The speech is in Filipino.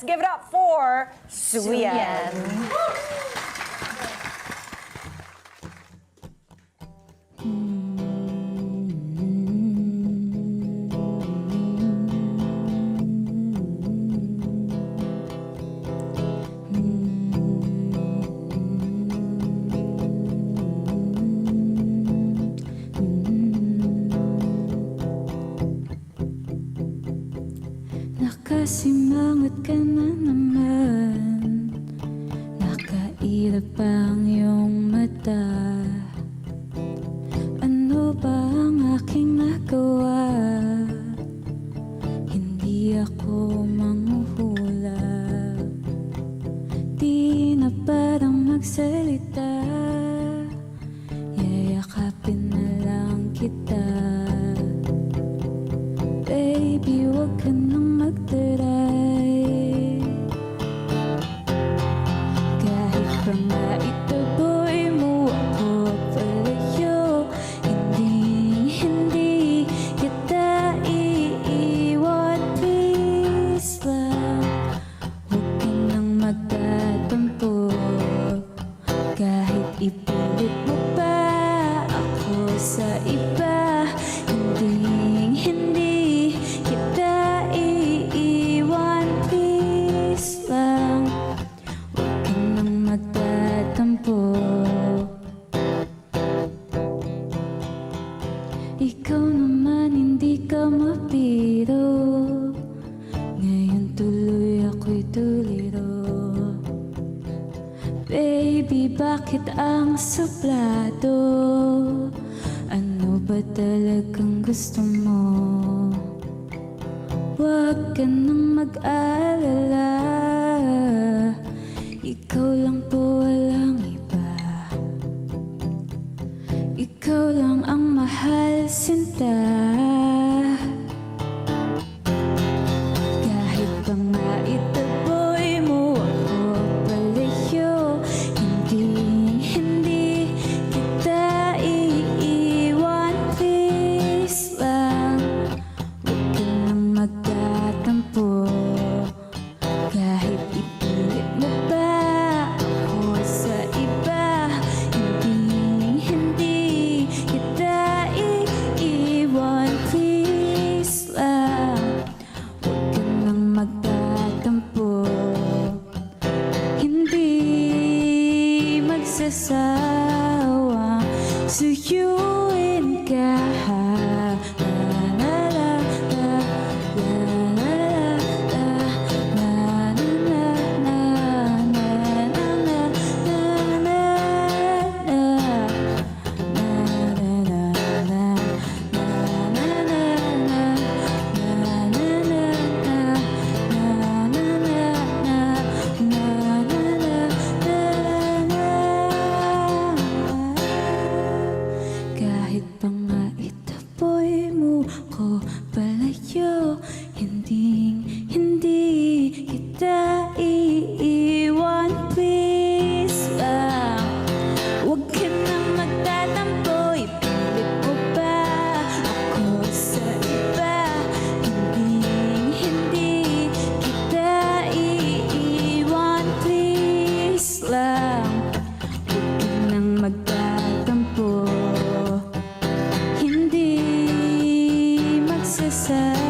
Let's give it up for Suyan. Nakasimangot ka na naman. Nakailap ang iyong mata. Ano ba ang aking nagawa? Hindi ako manghuhula. Di na parang magsalita. Yayakapin na lang kita Ikaw naman hindi ka mapiro Ngayon tuloy ako'y tuliro Baby, bakit ang suplado? Ano ba talagang gusto mo? Huwag ka nang mag-alala Ikaw lang Kahit pa nga ito Hindi, hindi kita iiwan Please, wow Huwag ka nang magtatampo Ipilit mo pa ako sa iba? Hindi, hindi kita iiwan Please. Lang Huwag ka nang magtatampo Hindi magsasaya